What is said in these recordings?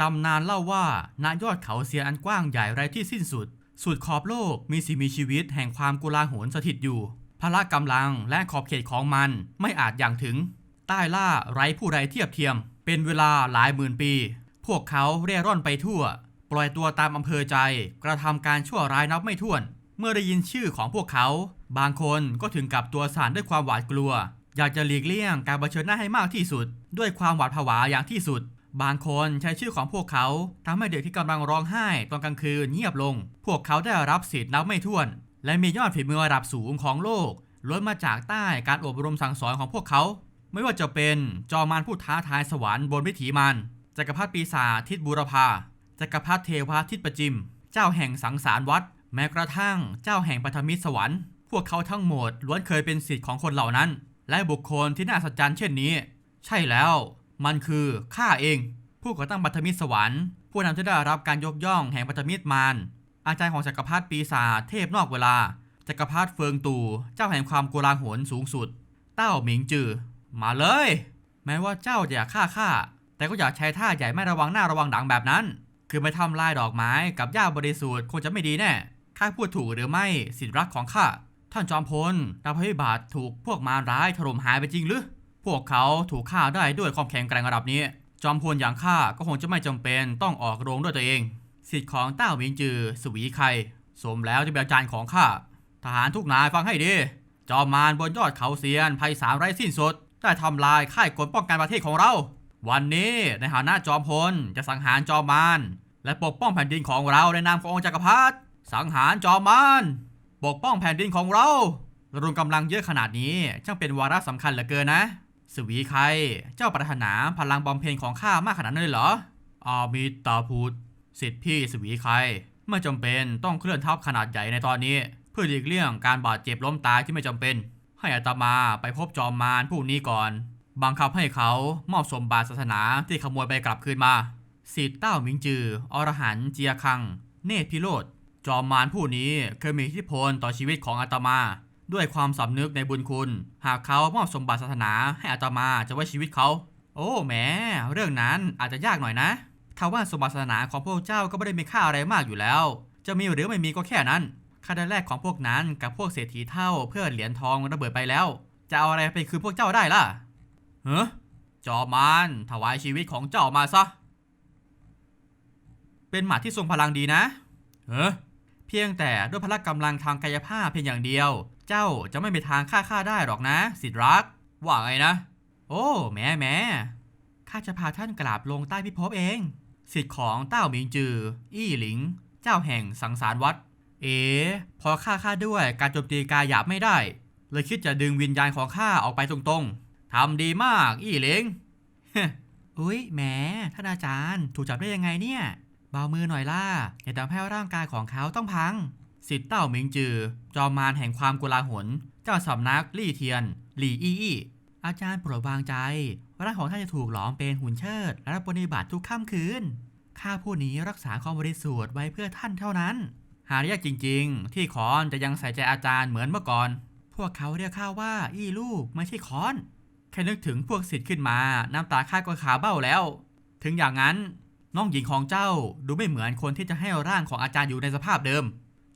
ตำนานเล่าว่าณยอดเขาเซียนอันกว้างใหญ่ไรที่สิ้นสุด สุดขอบโลกมีสิ่งมีชีวิตแห่งความกุลาหลสถิตอยู่พละกำลังและขอบเขตของมันไม่อาจอย่างถึง ใต้ล่าไร้ผู้ใดเทียบเทียม เป็นเวลาหลายหมื่นปี พวกเขาเร่ร่อนไปทั่ว ปล่อยตัวตามอำเภอใจ กระทำการชั่วร้ายนับไม่ถ้วน เมื่อได้ยินชื่อของพวกเขา บางคนก็ถึงกับตัวสั่นด้วยความหวาดกลัว อยากจะหลีกเลี่ยงการเผชิญหน้าให้มากที่สุด ด้วยความหวาดผวาอย่างที่สุด บางคนใช้ชื่อของพวกเขาทำให้เด็กที่กำลังร้องไห้ตอนกลางคืนเงียบลง พวกเขาได้รับสิทธิ์นับไม่ถ้วน และมียอดฝีมือระดับสูงของโลกล้วนมาจากใต้การอบรมสั่งสอนของพวกเขา ไม่ว่าจะเป็นจอมารผู้ท้าทายสวรรค์บนวิถีมันจักรพรรดิปีศาจทิศบูรพาจักรพรรดิเทวาทิศประจิม เจ้าแห่งสังสารวัดแม้กระทั่งเจ้าแห่งปฐมิตรสวรรค์ พวกเขาทั้งหมดล้วนเคยเป็นสิทธิ์ของคนเหล่านั้น และบุคคลที่น่าสัศจรรย์เช่นนี้ ใช่แล้ว มันคือข้าเอง ผู้ก่อตั้งปฐมิตรสวรรค์ผู้นำที่ได้รับการยกย่องแห่งปฐมิตรมารอาจารย์ของจักรพรรดิปีศาจเทพนอกเวลา จักรพรรดิเฟิงตู่เจ้าแห่งความโกลาหลสูงสุด เต้าหมิงจือ มาเลย แม้ว่าเจ้าจะอยากฆ่าข้าแต่ก็อยากใช้ท่าใหญ่ไม่ระวังหน้าระวังหลังแบบนั้น คือไม่ทำลายดอกไม้กับหญ้าบริสุทธิ์คงจะไม่ดีแน่ข้าพูดถูกหรือไม่สิทธิรักของข้าท่านจอมพลดาวพยาบาทถูกพวกมารร้ายถล่มหายไปจริงหรือ พวกเขาถูกฆ่าได้ด้วยความแข็งแกร่งระดับนี้ จอมพลอย่างข้าก็คงจะไม่จำเป็นต้องออกโรงด้วยตัวเอง สิทธิ์ของเต้าหมิงจือ สวีไคสมแล้วที่เป็นอาจารย์ของข้า ทหารทุกนายฟังให้ดี จอมมารบนยอดเขาเซียนภัยสารไร้สิ้นสุด ได้ทำลายค่ายกลป้องกันประเทศของเรา วันนี้ในฐานะจอมพลจะสังหารจอมมารและปกป้องแผ่นดินของเราในนามขององค์จักรพรรดิ สังหารจอมมารปกป้องแผ่นดินของเราระดมกำลังเยอะขนาดนี้ช่างเป็นวาระสำคัญเหลือเกินนะ วีใคร เจ้าปรารถนาพลังบำเพ็ญของข้ามากขนาดนั้นเลยเหรอ อามิตาพุทธสิทธิพี่สวีใคร ไม่จำเป็นต้องเคลื่อนทัพขนาดใหญ่ในตอนนี้ เพื่อหลีกเลี่ยงการบาดเจ็บล้มตายที่ไม่จำเป็น ให้อาตมาไปพบจอมมารผู้นี้ก่อน บังคับให้เขามอบสมบัติศาสนาที่ขโมยไปกลับคืนมาสิทธิ์เต้ามิงจือ อรหันเจียคัง เนตพิโรธจอมมารผู้นี้เคยมีอิทธิพลต่อชีวิตของอาตมา ด้วยความสำนึกในบุญคุณ หากเขามอบสมบัติศาสนาให้อาตมาจะไว้ชีวิตเขา โอ้แหมเรื่องนั้นอาจจะยากหน่อยนะทว่าสมบัติศาสนาของพวกเจ้าก็ไม่ได้มีค่าอะไรมากอยู่แล้ว จะมีหรือไม่มีก็แค่นั้นค่าได้แรกของพวกนั้นกับพวกเศรษฐีเท่าเพื่อเหรียญทองระเบิดไปแล้ว จะเอาอะไรไปคืนพวกเจ้าได้ล่ะเฮ้จอมานถวายชีวิตของเจ้ามาซะ เป็นหมาที่ทรงพลังดีนะเฮ้เพียงแต่ด้วยพละกำลังทางกายภาพเพียงอย่างเดียว เจ้าจะไม่มีทางฆ่าข้าได้หรอกนะ สิทธิรัก ว่าไงนะ โอ้แหม่แหม่ข้าจะพาท่านกราบลงใต้พิภพเอง สิทธิ์ของเต้าหมิงจือ อี้หลิง เจ้าแห่งสังสารวัดเอ๋พอฆ่าข้าด้วยการโจมตีกายหยาบไม่ได้ เลยคิดจะดึงวิญญาณของข้าออกไปตรงๆทำดีมาก อี้หลิงอุ๊ยแหมท่านอาจารย์ ถูกจับได้ยังไงเนี่ย เบามือหน่อยล่ะอย่าทำให้ร่างกายของเขาต้องพัง สิทธิ์เต้าหมิงจือ จอมมารแห่งความกุลาหล เจ้าสำนักลี่เทียน หลี่อี้อี้อาจารย์โปรดวางใจร่างของท่านจะถูกหลอมเป็นหุ่นเชิด และรับปฏิบัติทุกค่ำคืนข้าผู้นี้รักษาความบริสุทธิ์ไว้เพื่อท่านเท่านั้น หายากจริงๆ ที่คอนจะยังใส่ใจอาจารย์เหมือนเมื่อก่อน พวกเขาเรียกข้าว่า อี้ลูกไม่ใช่คอน แค่นึกถึงพวกสิทธิ์ขึ้นมา น้ำตาข้าก็ขาเบ้าแล้ว ถึงอย่างนั้น น้องหญิงของเจ้าดูไม่เหมือนคนที่จะให้ร่างของอาจารย์อยู่ในสภาพเดิม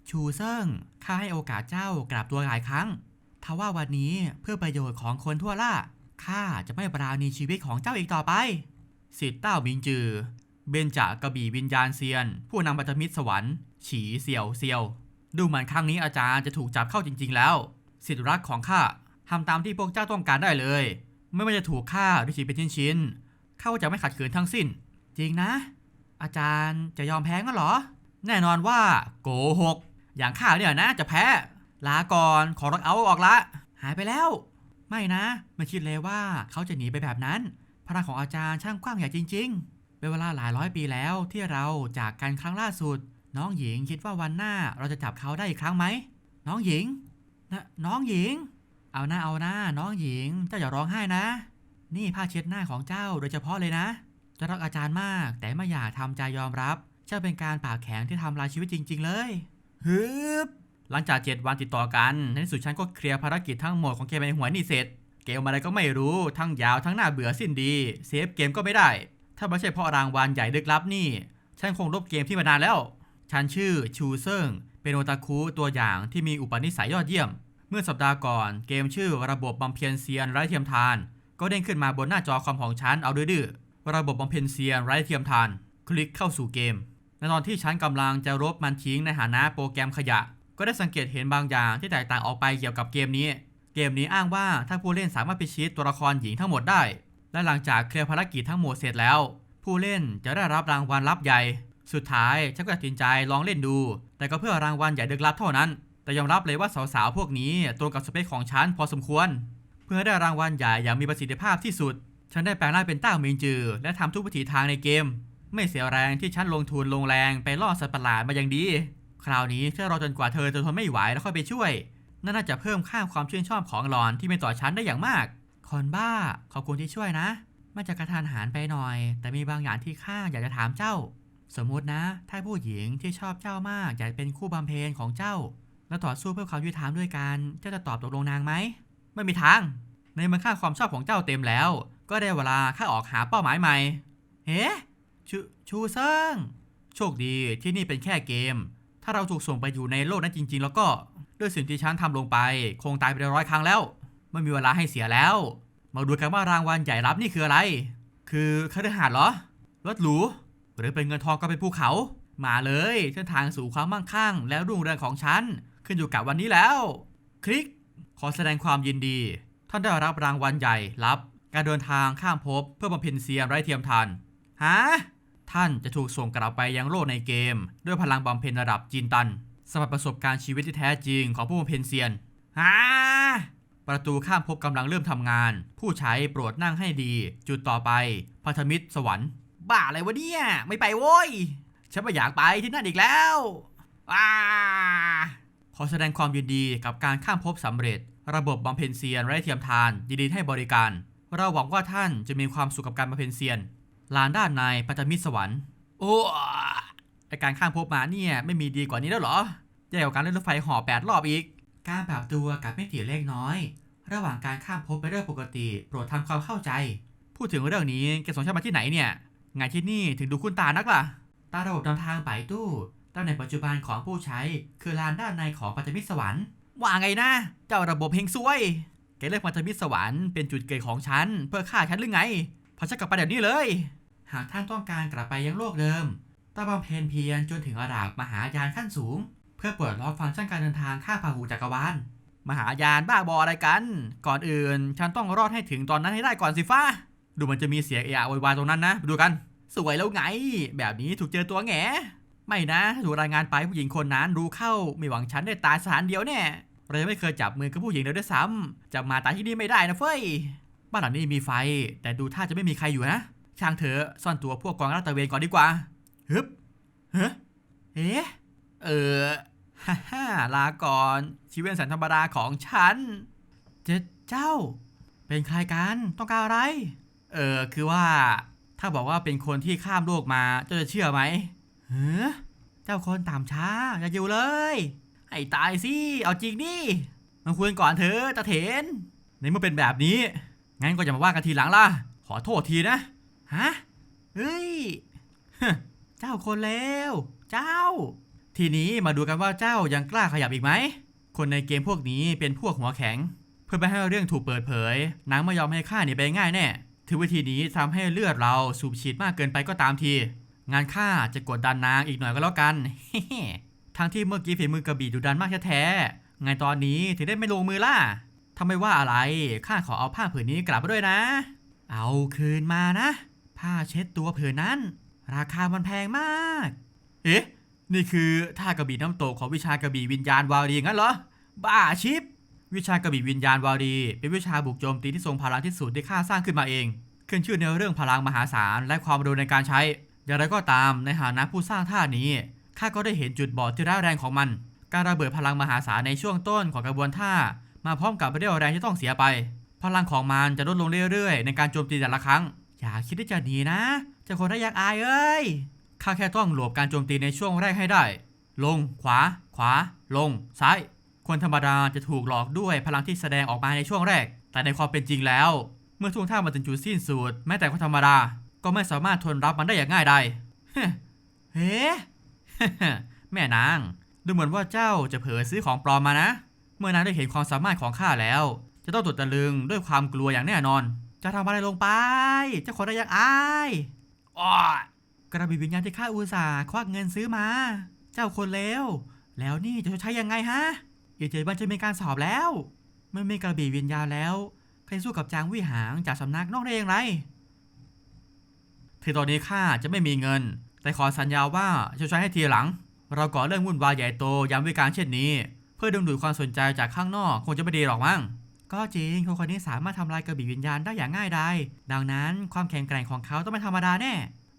ชูเซิงข้าให้โอกาสเจ้ากราบตัวหลายครั้งทว่าวันนี้เพื่อประโยชน์ของคนทั่วล่าข้าจะไม่ปราณีชีวิตของเจ้าอีกต่อไป สิทธิ์เต้าบิงจือ เบนจากระบี่วิญญาณเซียน ผู้นำบัตมิตรสวรรค์ ฉีเซียวเซียว ดูเหมือนครั้งนี้อาจารย์จะถูกจับเข้าจริง ๆ แล้ว สิทธิรักของข้าทำตามที่พวกเจ้าต้องการได้เลย ไม่ว่าจะถูกฆ่าหรือฉีกเป็นชิ้นๆข้าจะไม่ขัดขืนทั้งสิ้น จริงนะ อาจารย์จะยอมแพ้งั้นเหรอ แน่นอนว่าโกหก อย่างข้าเนี่ยนะจะแพ้ ลาก่อนขอรักเอาออกละ หายไปแล้ว ไม่นะ ไม่คิดเลยว่าเขาจะหนีไปแบบนั้น พลังของอาจารย์ช่างกว้างใหญ่จริง ๆ เป็นเวลาหลายร้อยปีแล้วที่เราจากกันครั้งล่าสุด น้องหญิงคิดว่าวันหน้าเราจะจับเขาได้อีกครั้งไหม น้องหญิงนะน้องหญิง เอาหน้าเอาหน้า น้องหญิงเจ้าอย่าร้องไห้นะ นี่ผ้าเช็ดหน้าของเจ้าโดยเฉพาะเลยนะจะรักอาจารย์มาก แต่ไม่อยากทำใจยอมรับเจ้าเป็นการปากแข็งที่ทำลายชีวิตจริง ๆ เลย ฮึบหลังจากเจ็ดวันติดต่อกัน ในที่สุดฉันก็เคลียร์ภารกิจทั้งหมดของเกมในหัวนี่เสร็จ เกมอะไรก็ไม่รู้ ทั้งยาวทั้งน่าเบื่อสิ้นดี เซฟเกมก็ไม่ได้ ถ้าไม่ใช่เพราะรางวัลใหญ่ลึกลับนี่ ฉันคงลบเกมที่มานานแล้ว ฉันชื่อชูเซิง เป็นโอตาคุตัวอย่างที่มีอุปนิสัยยอดเยี่ยม เมื่อสัปดาห์ก่อน เกมชื่อระบบบำเพ็ญเซียนไร้เทียมทาน ก็เด้งขึ้นมาบนหน้าจอคอมของฉันเอาดื้อระบบบำเพ็ญเซียนไร้เทียมทาน คลิกเข้าสู่เกม ในตอนที่ฉันกำลังจะลบมันทิ้งในฐานะโปรแกรมขยะ ก็ได้สังเกตเห็นบางอย่างที่แตกต่างออกไปเกี่ยวกับเกมนี้ เกมนี้อ้างว่าถ้าผู้เล่นสามารถพิชิตตัวละครหญิงทั้งหมดได้ และหลังจากเคลียร์ภารกิจทั้งหมดเสร็จแล้ว ผู้เล่นจะได้รับรางวัลลับใหญ่ สุดท้ายฉันก็ตัดสินใจลองเล่นดู แต่ก็เพื่อรางวัลใหญ่ดึกลับเท่านั้น แต่ยอมรับเลยว่าสาวๆพวกนี้ตรงกับสเปคของฉันพอสมควร เพื่อได้รางวัลใหญ่อย่างมีประสิทธิภาพที่สุด ฉันได้แปลงร่างเป็นต้ามิงจือ และทำทุกวิถีทางในเกม ไม่เสียแรงที่ฉันลงทุนลงแรงไปล่อสัตว์ประหลาดมาอย่างดี คราวนี้แค่รอจนกว่าเธอจะทนไม่ไหวแล้วค่อยไปช่วยนั่นน่าจะเพิ่มค่าความชื่นชอบของหลอนที่เป็นต่อฉันได้อย่างมากคนบ้า ขอบคุณที่ช่วยนะ มันจะกระทานหันไปหน่อย แต่มีบางอย่างที่ข้าอยากจะถามเจ้า สมมุตินะ ถ้าผู้หญิงที่ชอบเจ้ามากอยากเป็นคู่บำเพ็ญของเจ้า แล้วต่อสู้เพื่อความยุติธรรมด้วยกัน เจ้าจะตอบตกลงนางไหม ไม่มีทาง ในเมื่อค่าความชอบของเจ้าเต็มแล้ว ก็ได้เวลาข้าออกหาเป้าหมายใหม่ เฮ้ ชูชูซิงโชคดีที่นี่เป็นแค่เกม ถ้าเราถูกส่งไปอยู่ในโลกนั้นจริง ๆ แล้วก็ด้วยสิ่งที่ฉันทำลงไป คงตายไปร้อยครั้งแล้ว ไม่มีเวลาให้เสียแล้ว มาดูกันว่ารางวัลใหญ่รับนี่คืออะไร คือคฤหาสน์เหรอรถหรูหรือเป็นเงินทองก็เป็นภูเขา มาเลยเส้นทางสู่ความมั่งคั่ง และรุ่งเรืองของฉัน ขึ้นอยู่กับวันนี้แล้ว คลิก ขอแสดงความยินดี ท่านได้รับรางวัลใหญ่รับ การเดินทางข้ามภพเพื่อบำเพ็ญเซียนไร้เทียมทานฮะ ท่านจะถูกส่งกลับไปยังโลกในเกม ด้วยพลังบำเพ็ญระดับจินตันสำหรับประสบการณ์ชีวิตที่แท้จริงของผู้บำเพ็ญเซียนฮะประตูข้ามภพกำลังเริ่มทำงาน ผู้ใช้โปรดนั่งให้ดี จุดต่อไปพันธมิตรสวรรค์ บ้าอะไรวะเนี่ย ไม่ไปโว้ย ฉันไม่อยากไปที่นั่นอีกแล้วว้าขอแสดงความยินดีกับการข้ามภพสำเร็จ ระบบบำเพ็ญเซียนไร้เทียมทานยินดีให้บริการ เราหวังว่าท่านจะมีความสุขกับการบำเพ็ญเซียน ลานด้านในพันธมิตรสวรรค์ โอ้ไอการข้ามภพมาเนี่ย ไม่มีดีกว่านี้แล้วเหรอใหญ่กว่าการเล่นรถไฟห่อแปดรอบอีก การปรับตัวกับไม่ถี่เล็กน้อย ระหว่างการข้ามภพเป็นเรื่องปกติ โปรดทำความเข้าใจ พูดถึงเรื่องนี้แกสงฉันมาที่ไหนเนี่ยไงที่นี่ถึงดูคุ้นตานักล่ะ ตาระบบเดินทางไปตู้ตำแหน่งปัจจุบันของผู้ใช้ คือลานด้านในของปัจมิตรสวรรค์ ว่าไงนะ เจ้าระบบเฮงซวย แกเลือกปัจมิตรสวรรค์เป็นจุดเกิดของฉัน เพื่อฆ่าฉันหรือไงพอฉันกลับไปเดี๋ยวนี้เลย หากท่านต้องการกลับไปยังโลกเดิมต้องบำเพ็ญเพียรจนถึงระดับมหายานขั้นสูง เพื่อเปิดล็อกฟังก์ชันการเดินทางข้ามพาหุจักรวาลมหายานบ้าบออะไรกัน ก่อนอื่น ฉันต้องรอดให้ถึงตอนนั้นให้ได้ก่อนสิฟ้า ดูมันจะมีเสียงเอะอะโวยวายตรงนั้นนะ ดูกัน สวยแล้วไง แบบนี้ถูกเจอตัวแง่ไม่นะถูกรายงานไปผู้หญิงคนนั้นรู้เข้า ไม่หวังฉันได้ตายสถานเดียวแน่เรายังไม่เคยจับมือกับผู้หญิงเลยด้วยซ้ำจับมาตายที่นี่ไม่ได้นะเฟ้ย บ้านหลังนี้มีไฟ แต่ดูท่าจะไม่มีใครอยู่นะ ช่างเถอะซ่อนตัวพวกกองลาตระเวนก่อนดีกว่าฮึบเฮ้เอ๊ะเออฮ่าฮ่าลาก่อนชีวิตแสนธรรมดาของฉัน เจ้เจ้า เป็นใครกันต้องการอะไร เออคือว่า ถ้าบอกว่าเป็นคนที่ข้ามโลกมาเจ้าจะเชื่อไหมเฮ้เจ้าคนตามช้า อย่าอยู่เลย ให้ตายสิ เอาจริงดิมาคุยก่อนเถอะตาเถนในเมื่อเป็นแบบนี้ งั้นก็อย่ามาว่ากันทีหลังล่ะ ขอโทษทีนะ ฮะ เฮ้ย เจ้าคนเลวเจ้า ทีนี้มาดูกันว่าเจ้ายังกล้าขยับอีกไหม คนในเกมพวกนี้เป็นพวกหัวแข็ง เพื่อไม่ให้เรื่องถูกเปิดเผยนางไม่ยอมให้ข้าหนีไปง่ายแน่ถึงวิธีนี้ทำให้เลือดเราสูบฉีดมากเกินไปก็ตามที งานข้าจะกดดันนางอีกหน่อยก็แล้วกัน ทั้งที่เมื่อกี้ฝีมือกระบี่ดุดันมากแท้ๆไงตอนนี้ถึงได้ไม่ลงมือล่ะถ้าไม่ว่าอะไร ข้าขอเอาผ้าผืนนี้กลับมาด้วยนะ เอาคืนมานะ ผ้าเช็ดตัวผืนนั้น ราคามันแพงมาก เอ๊ะ นี่คือท่ากระบี่น้ำตกของวิชากระบี่วิญญาณวารีงั้นเหรอ บ้าชิป วิชากระบี่วิญญาณวารี เป็นวิชาบุกโจมตีที่ทรงพลังที่สุดที่ข้าสร้างขึ้นมาเอง ขึ้นชื่อในเรื่องพลังมหาศาลและความร็วในการใช้ อย่างไรก็ตามในฐานะผู้สร้างท่านี้ข้าก็ได้เห็นจุดบอดที่ร้ายแรงของมัน การระเบิดพลังมหาศาลในช่วงต้นของกระบวนท่า มาพร้อมกับเรี่ยวแรงที่ต้องเสียไป พลังของมันจะลดลงเรื่อยๆ ในการโจมตีแต่ละครั้ง อย่าคิดที่จะหนีนะเจะคนได้ยากอายเอ้ยข้าแค่ต้องหลบการโจมตีในช่วงแรกให้ได้ ลงขวา ขวา ลง ซ้าย คนธรรมดาจะถูกหลอกด้วยพลังที่แสดงออกมาในช่วงแรก แต่ในความเป็นจริงแล้ว เมื่อท่วงท่ามาถึงจุดสิ้นสุดแม้แต่คนธรรมดาก็ไม่สามารถทนรับมันได้อย่างง่ายได้เฮ้เฮ้แม่นาง ดูเหมือนว่าเจ้าจะเผลอซื้อของปลอมมานะ เมื่อนางได้เห็นความสามารถของข้าแล้ว จะต้องตกตะลึงด้วยความกลัวอย่างแน่นอน จะทำอะไรลงไปเจ้าคนได้ยังอายอ้อกระบี่วิญญาณที่ข้าอุตส่าห์ควักเงินซื้อมา เจ้าคนเลวแล้วนี่จะชดใช้ยังไงฮะอีกเจ็ดวันจะมีการสอบแล้วเมื่อมีกระบี่วิญญาณแล้วใครสู้กับจางวิหางจากสำนักนอกได้อย่างไรถึงตอนนี้ข้าจะไม่มีเงิน แต่ขอสัญญาว่าจะใช้ให้ทีหลัง เราก่อเรื่องวุ่นวายใหญ่โตยามวิการเช่นนี้ เพื่อดึงดูดความสนใจจากข้างนอกคงจะไม่ดีหรอกมั้ง ก็จริงคนคนนี้สามารถทำลายกระบี่วิญญาณได้อย่างง่ายดายดังนั้นความแข็งแกร่งของเขาต้องไม่ธรรมดาแน่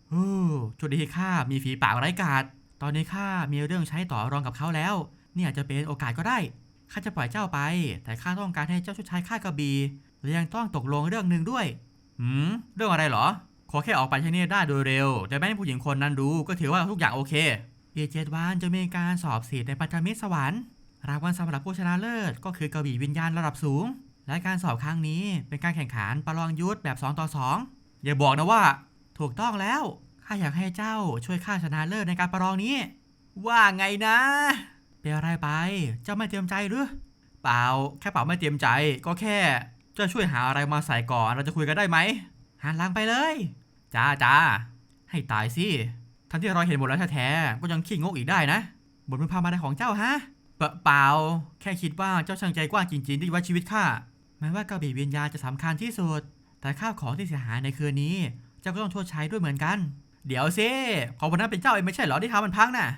โอ้จุดดีที่ข้ามีฝีปากไร้กาดตอนนี้ข้ามีเรื่องใช้ต่อรองกับเขาแล้ว เนี่ยจะเป็นโอกาสก็ได้ข้าจะปล่อยเจ้าไป แต่ข้าต้องการให้เจ้าชดใช้ค่ากระบี่และยังต้องตกลงเรื่องหนึ่งด้วยหืมเรื่องอะไรเหรอ ขอแค่ออกไปที่นี่ได้โดยเร็ว แต่ไม่ให้ผู้หญิงคนนั้นรู้ก็ถือว่าทุกอย่างโอเคอีเจ็ดวันจะมีการสอบสิทธิ์ในปัจมิตรสวรรค์รางวัลสำหรับผู้ชนะเลิศก็คือกระบี่วิญญาณระดับสูง และการสอบครั้งนี้เป็นการแข่งขันประลองยุทธแบบ 2 ต่อ 2 อย่าบอกนะว่า ถูกต้องแล้วข้าอยากให้เจ้าช่วยข้าชนะเลิศในการประลองนี้ ว่าไงนะเป็นอะไรไป เจ้าไม่เตรียมใจหรือ เปล่า แค่เปล่าไม่เตรียมใจ ก็แค่เจ้าช่วยหาอะไรมาใส่ก่อนเราจะคุยกันได้ไหมหันหลังไปเลยจ้าจ้าให้ตายสิทั้งที่เราเห็นหมดแล้วแท้ๆก็ยังขี้งกอีกได้นะบทพึงพามาได้ของเจ้าฮะเปล่าเปล่าแค่คิดว่าเจ้าช่างใจกว้างจริงๆที่ว่าชีวิตข้า แม้ว่ากระบี่วิญญาณจะสำคัญที่สุด แต่ข้าวของที่เสียหายในคืนนี้ เจ้าก็ต้องชดใช้ด้วยเหมือนกัน เดี๋ยวสิของคนนั้นเป็นเจ้าเองไม่ใช่เหรอที่ทำมันพังน่ะ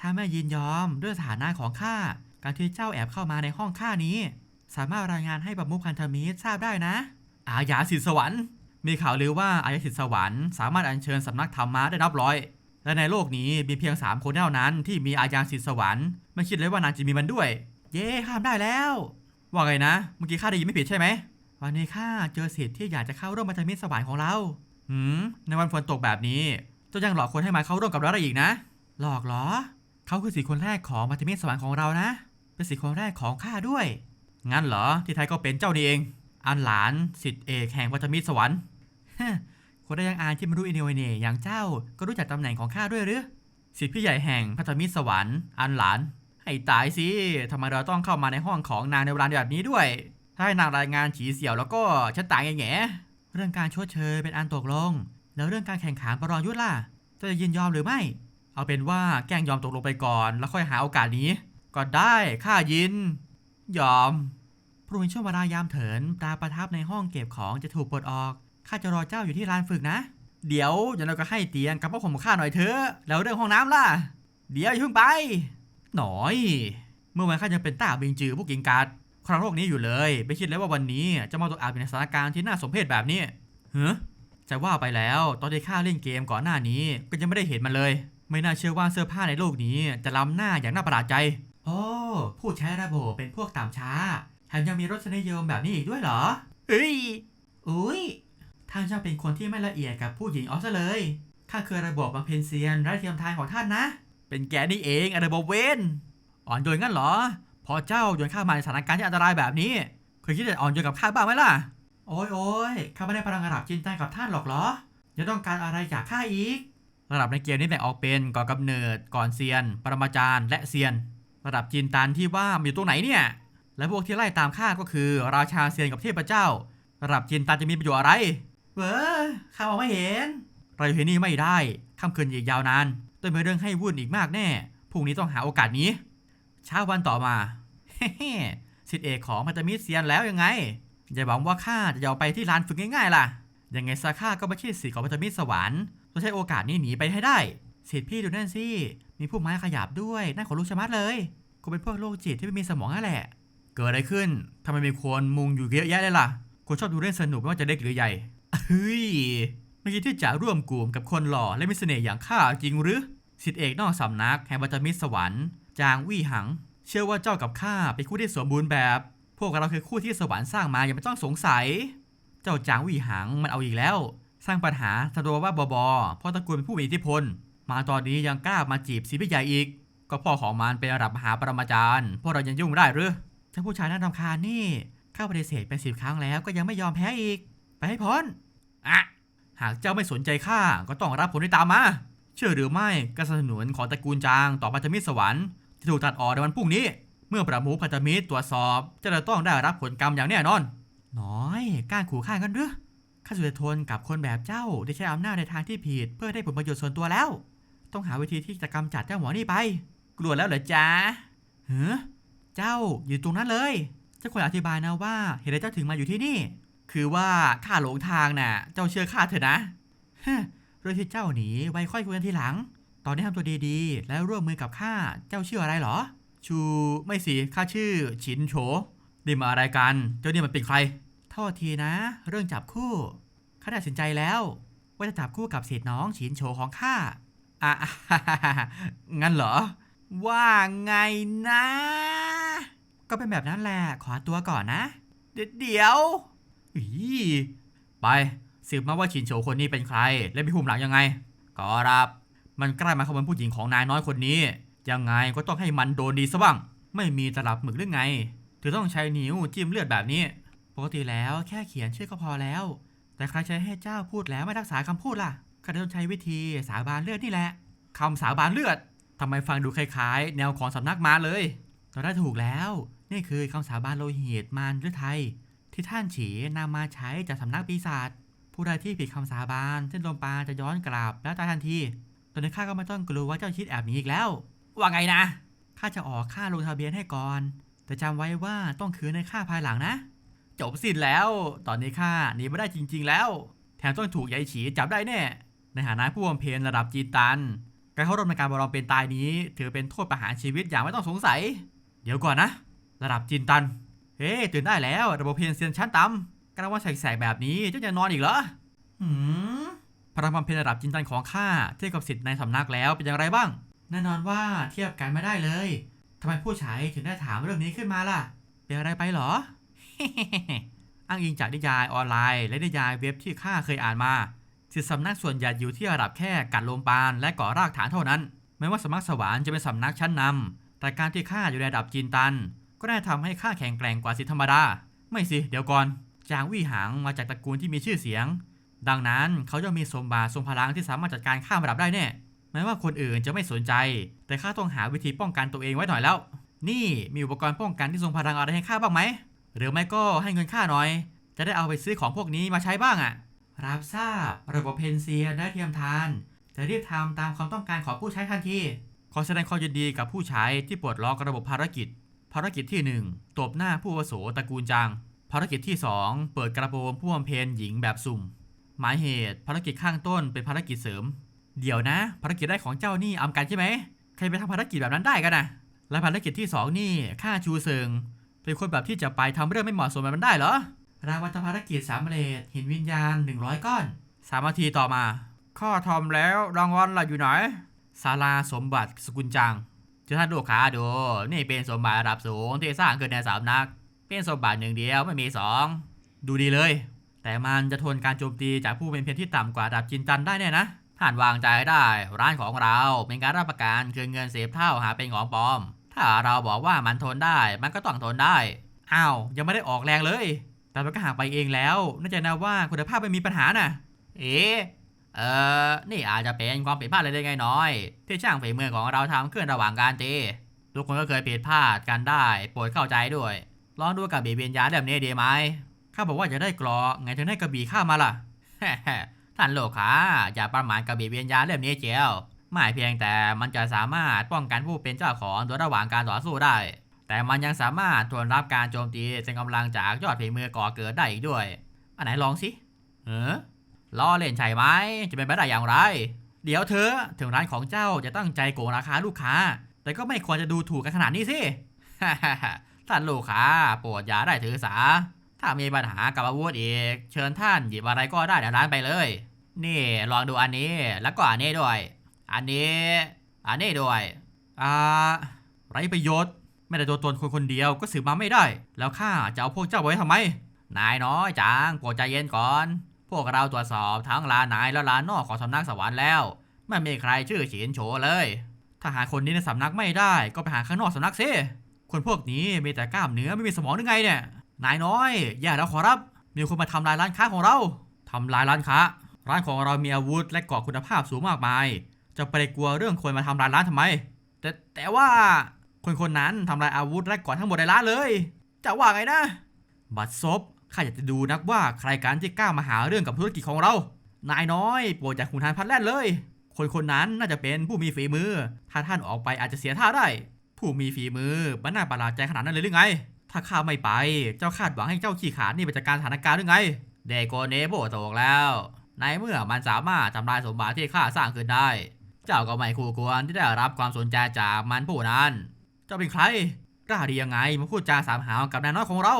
ถ้าไม่ยินยอมด้วยสถานะของข้า การที่เจ้าแอบเข้ามาในห้องข้านี้ สามารถรายงานให้ประมุขพันธมิตรทราบได้นะ อาญาสิทธิสวรรค์ มีข่าวลือว่าอายาสิทธิสวรรค์สามารถอัญเชิญสำนักธรรมะได้นับร้อยและในโลกนี้มีเพียง 3 คนเท่านั้นที่มีอาญาสิทธิสวรรค์ ไม่คิดเลยว่านางจะมีมันด้วย เย้ข้ามได้แล้ว ว่าไงนะ เมื่อกี้ข้าได้ยินไม่ผิดใช่ไหม วันนี้ข้าเจอสิทธิ์ที่อยากจะเข้าร่วมพันธมิตรสวรรค์ของเรา หืม ในวันฝนตกแบบนี้ เจ้ายังหลอกคนให้มาเข้าร่วมกับเราได้อีกนะ หลอกเหรอ เขาคือสิคนแรกของพันธมิตรสวรรค์ของเรานะ เป็นสิคนแรกของข้าด้วย งั้นเหรอ ที่ไทยก็เป็นเจ้านี่เอง อันหลานสิทธิ์เอกแห่งพันธมิตรสวรรค์คนได้ยังอ่านที่ไม่รู้อินโนเวเนอย่างเจ้า ก็รู้จักตำแหน่งของข้าด้วยหรือ สิทธิพี่ใหญ่แห่งพันธมิตรสวรรค์ อันหลาน ให้ตายสิทำไมเราต้องเข้ามาในห้องของนางในเวลาแบบนี้ด้วย ถ้าให้นางรายงานฉีเสี่ยวแล้วก็ฉันตายแง่เรื่องการชดเชยเป็นอันตกลง แล้วเรื่องการแข่งขันประลองยุทธล่ะ จะยินยอมหรือไม่ เอาเป็นว่าแกล้งยอมตกลงไปก่อน แล้วค่อยหาโอกาสนี้ ก็ได้ข้ายิน ยอมพรุ่งนี้ช่วงเวลายามเถินตาประทับในห้องเก็บของจะถูกปลดออกข้าจะรอเจ้าอยู่ที่ลานฝึกนะ เดี๋ยวอย่างเราก็ให้เตียงกับพ่อผมข้าหน่อยเถอะแล้วเรื่องห้องน้ำล่ะ เดี๋ยวอย่าเพิ่งไป หน่อย เมื่อวันข้ายังเป็นต้าบิงจือพวกกิงการ์ดครองโลกนี้อยู่เลย ไม่คิดเลยว่าวันนี้จะมาตกอาบอยู่ในสถานการณ์ที่น่าสมเพชแบบนี้เฮ้จะว่าไปแล้ว ตอนที่ข้าเล่นเกมก่อนหน้านี้ก็ยังไม่ได้เห็นมันเลย ไม่น่าเชื่อว่าเสื้อผ้าในโลกนี้จะล้ำหน้าอย่างน่าประหลาดใจโอ้ผู้ใช้ระบบเป็นพวกตามช้าแถมยังมีรสนิยมแบบนี้อีกด้วยเหรอเฮ้ยอุ้ยท่านช่างเป็นคนที่ไม่ละเอียดกับผู้หญิงเอซะเลยข้าเคยระบบมาเพนเซียนไร้เทียมทานของท่านนะ เป็นแกนี่เองอะไรบบเวนอ่อนโยนงั้นเหรอ พอเจ้าโยนข้ามาในสถานการณ์ที่อันตรายแบบนี้เคยคิดจะอ่อนโยนกับข้าบ้างไหมล่ะ โอ้ยโอ้ยข้าไม่ได้พลังระดับจินตนากับท่านหรอกเหรอยังต้องการอะไรจากข้าอีก ระดับในเกมนี้แบ่งออกเป็นก่อนกำเนิดก่อนเซียน ปรมาจารย์และเซียน ระดับจินตันที่ว่ามีอยู่ตรงไหนเนี่ย และพวกที่ไล่ตามข้าก็คือ ราชาเซียนกับเทพเจ้า ระดับจินตันจะมีประโยชน์อะไรเว้อข้ามองไม่เห็น เราอยู่ที่นี่ไม่ได้ค่ำคืนอีกยาวนาน ต้องมีเรื่องให้วุ่นอีกมากแน่พรุ่งนี้ต้องหาโอกาสนี้ เช้าวันต่อมาเฮ้สิทธิเอกของพันธมิตรเซียนแล้วยังไงอย่าหวังว่าข้าจะยอมไปที่ลานฝึกง่ายๆล่ะ ยังไงซะข้าก็ไม่ใช่สิทธิของพันธมิตรสวรรค์ต้องใช้โอกาสนี้หนีไปให้ได้สิทธิพี่ดูนั่นสิ มีผู้ไม้ขยับด้วยน่าขนลุกชะมัดเลยกูเป็นพวกโรคจิตที่ไม่มีสมองนั่นแหละ เกิดอะไรขึ้นทำไมมีคนมุงอยู่เยอะแยะเลยล่ะ คนชอบดูเล่นสนุกไม่ว่าจะเล็กหรือใหญ่เฮ้ยไม่คิดที่จะร่วมกลุ่มกับคนหล่อและมีเสน่ห์อย่างข้าจริงหรือ สิทธิเอกนอกสำนักแห่งบัตมิตรสวรรค์จางวี่หัง เชื่อว่าเจ้ากับข้าเป็นคู่ที่สมบูรณ์แบบ พวกเราคือคู่ที่สวรรค์สร้างมาอย่าไม่ต้องสงสัย เจ้าจางวี่หังมันเอาอีกแล้ว สร้างปัญหาสะดวว่าบอบอพราะตระกูลเป็นผู้มีอิทธิพล มาตอนนี้ยังกล้ามาจีบสีพี่ใหญ่อีก ก็พ่อของมันเป็นระดับมหาปรมาจารย์พวกเรายังยุ่งได้หรือถ้าผู้ชายน่ารำคาญนี่ข้าปฏิเสธเป็นสิบครั้งแล้วก็ยังไม่ยอมแพ้อีก ไปให้พ้นอะหากเจ้าไม่สนใจข้าก็ต้องรับผลที่ตามมา เชื่อหรือไม่การสนับสนุนของตระกูลจางต่อพันธมิตรสวรรค์จะถูกตัดออกในวันพรุ่งนี้ เมื่อประมุขพันธมิตรตรวจสอบ จะต้องได้รับผลกรรมอย่างแน่นอน น้อยกล้าขู่ฆ่ากันหรือข้าสุดทนกับคนแบบเจ้าได้ใช้อำนาจในทางที่ผิด เพื่อได้ผลประโยชน์ส่วนตัวแล้ว ต้องหาวิธีที่จะกำจัดเจ้าหมอนี่ไป กลัวแล้วเหรอจ๊ะเฮ้อเจ้าอยู่ตรงนั้นเลยเจ้าควรอธิบายนะว่าเหตุใดเจ้าถึงมาอยู่ที่นี่ คือว่าข้าหลงทางน่ะ เจ้าเชื่อข้าเถอะนะฮะ เรื่องที่เจ้าหนีไว้ค่อยคุยกันทีหลัง ตอนนี้ทำตัวดีๆ แล้วร่วมมือกับข้า เจ้าชื่ออะไรเหรอ ชูไม่สิข้าชื่อชินโฉนี่มาอะไรกัน เจ้านี่มันเป็นใครโทษทีนะ เรื่องจับคู่ข้าตัดสินใจแล้ว ว่าจะจับคู่กับเศษน้องฉินโฉของข้าอะงั้นเหรอ ว่าไงนะ ก็เป็นแบบนั้นแหละ ขอตัวก่อนนะ เดี๋ยวเดี๋ยวอีไป สืบมาว่าฉินโฉคนนี้เป็นใคร และมีภูมิหลังยังไงก็รับ มันใกล้มาขโมยผู้หญิงของนายน้อยคนนี้ ยังไงก็ต้องให้มันโดนดีซะบ้าง ไม่มีตลับหมึกหรือไงถึงต้องใช้นิ้วจิ้มเลือดแบบนี้ ปกติแล้วแค่เขียนชื่อก็พอแล้ว แต่ใครใช้ให้เจ้าพูดแล้วไม่รักษาคำพูดล่ะก็ต้องใช้วิธีสาบานเลือดนี่แหละคำสาบานเลือดทำไมฟังดูคล้ายๆ แนวของสำนักมาเลยเราได้ถูกแล้ว นี่คือคำสาบานโลหิตมารหรือไทย ที่ท่านฉีนำมาใช้จากสำนักปีศาจ ผู้ใดที่ผิดคำสาบานเส้นลมปราณจะย้อนกลับแล้วตายทันที ตอนนี้ข้าก็ไม่ต้องกลัวว่าเจ้าชิดแอบหนีอีกแล้ว ว่าไงนะ ข้าจะออกค่าลงทะเบียนให้ก่อน แต่จำไว้ว่าต้องคืนในค่าภายหลังนะ จบสิ้นแล้ว ตอนนี้ข้าหนีไม่ได้จริง ๆ แล้ว แถมต้องถูกยายฉีจับได้แน่ ในฐานะผู้บำเพ็ญระดับจีนตัน การเข้าร่วมในการบรองเป็นตายนี้ ถือเป็นโทษประหารชีวิตอย่างไม่ต้องสงสัย เดี๋ยวก่อนนะ ระดับจีนตัน เฮ้ตื่นได้แล้ว ระบบเพียนเซียนชั้นต่ำ กลางวันแสกๆแบบนี้เจ้าจะนอนอีกเหรอหืมพลังบำเพ็ญระดับจินตันของข้าเทียบกับสิทธิ์ในสำนักแล้วเป็นอย่างไรบ้าง แน่นอนว่าเทียบกันไม่ได้เลยทำไมผู้ใช้ถึงได้ถามเรื่องนี้ขึ้นมาล่ะ เป็นอะไรไปเหรอ อ้างอิงจากนิยายออนไลน์ และนิยายเว็บที่ข้าเคยอ่านมาสิทธิสำนักส่วนใหญ่อยู่ที่ระดับแค่กัดลมปานและก่อรากฐานเท่านั้นไม่ว่าสำนักสวรรค์จะเป็นสำนักชั้นนำแต่การที่ข้าอยู่ในระดับจีนตัน ก็ได้ทำให้ข้าแข็งแกร่งกว่าสิทธิธรรมดา ไม่สิ เดี๋ยวก่อน จางวี่หางมาจากตระกูลที่มีชื่อเสียง ดังนั้นเขาจะมีสมบัติทรงพลังที่สามารถจัดการข้ามระดับได้แน่แม้ว่าคนอื่นจะไม่สนใจ แต่ข้าต้องหาวิธีป้องกันตัวเองไว้หน่อยแล้ว นี่มีอุปกรณ์ป้องกันที่ทรงพลังอะไรให้ข้าบ้างไหม หรือไม่ก็ให้เงินข้าหน่อย จะได้เอาไปซื้อของพวกนี้มาใช้บ้างอะรับทราบระบบเพนเซียได้เทียมทาน จะรีบทำตามความต้องการของผู้ใช้ทันที ขอแสดงความยินดีกับผู้ใช้ที่ปลดล็อกระบบภารกิจ ภารกิจที่ 1ตบหน้าผู้วุโสตระกูลจาง ภารกิจที่ 2 เปิดกระโปรงผู้บำเพ็ญหญิงแบบสุ่ม หมายเหตุภารกิจข้างต้นเป็นภารกิจเสริม เดี๋ยวนะ ภารกิจแรกของเจ้านี่อำกันใช่ไหมใครไปทำภารกิจแบบนั้นได้กันนะและภารกิจที่ 2 นี่ข้าชูเซิงเป็นคนแบบที่จะไปทำเรื่องไม่เหมาะสมแบบนั้นได้เหรอรางวัลภารกิจสำเร็จหินวิญญาณ 100 ก้อนสามนาทีต่อมา ข้อทอมแล้วรางวัลล่ะอยู่ไหนศาลาสมบัติสกุลจางเจะท่านลูกค้าดู นี่เป็นสมบัติระดับสูงที่สร้างขึ้นในสามนัก นสมบัติหนึ่งเดียวไม่มีสองดูดีเลย แต่มันจะทนการโจมตีจากผู้เป็นเพียงที่ต่ำกว่าดับจินตันได้แน่นะท่านวางใจได้ ร้านของเราเป็นการรับประกันคืนเงินเสียเท่าหาเป็นของปลอม ถ้าเราบอกว่ามันทนได้ มันก็ต้องทนได้อ้าวยังไม่ได้ออกแรงเลย แต่มันก็หางไปเองแล้วน่าจะนะว่าคุณภาพไม่มีปัญหาน่ะ เอ๊เออนี่อาจจะเป็นความผิดพลาดเล็กๆน้อยๆที่ช่างฝีมือของเราทำขึ้นระหว่างการตีทุกคนก็เคยผิดพลาดกันได้โปรดเข้าใจด้วย ลองดูกับเบีเบียนยาแบบนี้ดีไหมข้าบอกว่าจะได้กรอไงถึงได้กระบี่ข้ามาล่ะท่านโลกค้าอย่าประมาทกระบี่เบียนยาเล่มนี้เจียวไม่เพียงแต่มันจะสามารถป้องกันผู้เป็นเจ้าของโดยระหว่างการต่อสู้ได้ แต่มันยังสามารถทนรับการโจมตีเป็นกำลังจากยอดฝีมือก่อเกิดได้อีกด้วย อันไหนลองสิเออล้อเล่นใช่ไหมจะเป็นไปได้อย่างไร เดี๋ยวเธอถึงร้านของเจ้าจะตั้งใจโกงราคาลูกค้า แต่ก็ไม่ควรจะดูถูกกันขนาดนี้สิ ท่านลูกค้าโปรดอย่าได้ถือสา ถ้ามีปัญหากับอาวุธอีก เชิญท่านหยิบอะไรก็ได้ในร้านไปเลย นี่ลองดูอันนี้แล้วก็อันนี้ด้วย อันนี้ อันนี้ด้วย อ่า ไรประโยชน์ ไม่ได้ตัวตนคนคนเดียวก็สืบมาไม่ได้ แล้วข้าจะเอาพวกเจ้าไว้ทำไม นายน้อยจางโปรดใจเย็นก่อน พวกเราตรวจสอบทั้งลานในและลานนอกของสำนักสวรรค์แล้ว ไม่มีใครชื่อฉินโฉเลย ถ้าหาคนนี้ในสำนักไม่ได้ก็ไปหาข้างนอกสำนักสิ คนพวกนี้มีแต่กล้ามเนื้อไม่มีสมองหรือไงเนี่ย นายน้อย อย่าแล้วขอรับ มีคนมาทำลายร้านค้าของเราทำลายร้านค้า ร้านของเรามีอาวุธและกราะคุณภาพสูงมากมาย จะไปกลัวเรื่องคนมาทำลายร้านทำไม แต่แต่ว่าคนคนนั้นทำลายอาวุธและกราะทั้งหมดในร้านเลย จะว่าไงนะ บัดซบข้าอยากจะดูนักว่าใครกันที่กล้ามาหาเรื่องกับธุรกิจของเรา นายน้อยโปรดจากขุนทานพัดแล่นเลย คนคนนั้นน่าจะเป็นผู้มีฝีมือ ถ้าท่านออกไปอาจจะเสียท่าได้ ผู้มีฝีมือมันน่าประหลาดใจขนาดนั้นเลยหรือไง ถ้าข้าไม่ไป เจ้าคาดหวังให้เจ้าขี้ขาดนี่ไปจัดการสถานการณ์หรือไง เดโกเนโบตกแล้ว ในเมื่อมันสามารถทำลายสมบัติที่ข้าสร้างขึ้นได้ เจ้าก็ไม่คู่ควรที่ได้รับความสนใจจากมันผู้นั้น เจ้าเป็นใคร กล้าดียังไงมาพูดจาสามหาวกับนายน้อยของเรา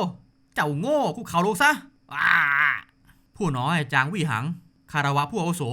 เจ้าโง่คุกเข่าลงซะผู้น้อยจางวี่หัง คารวะผู้อาวุโส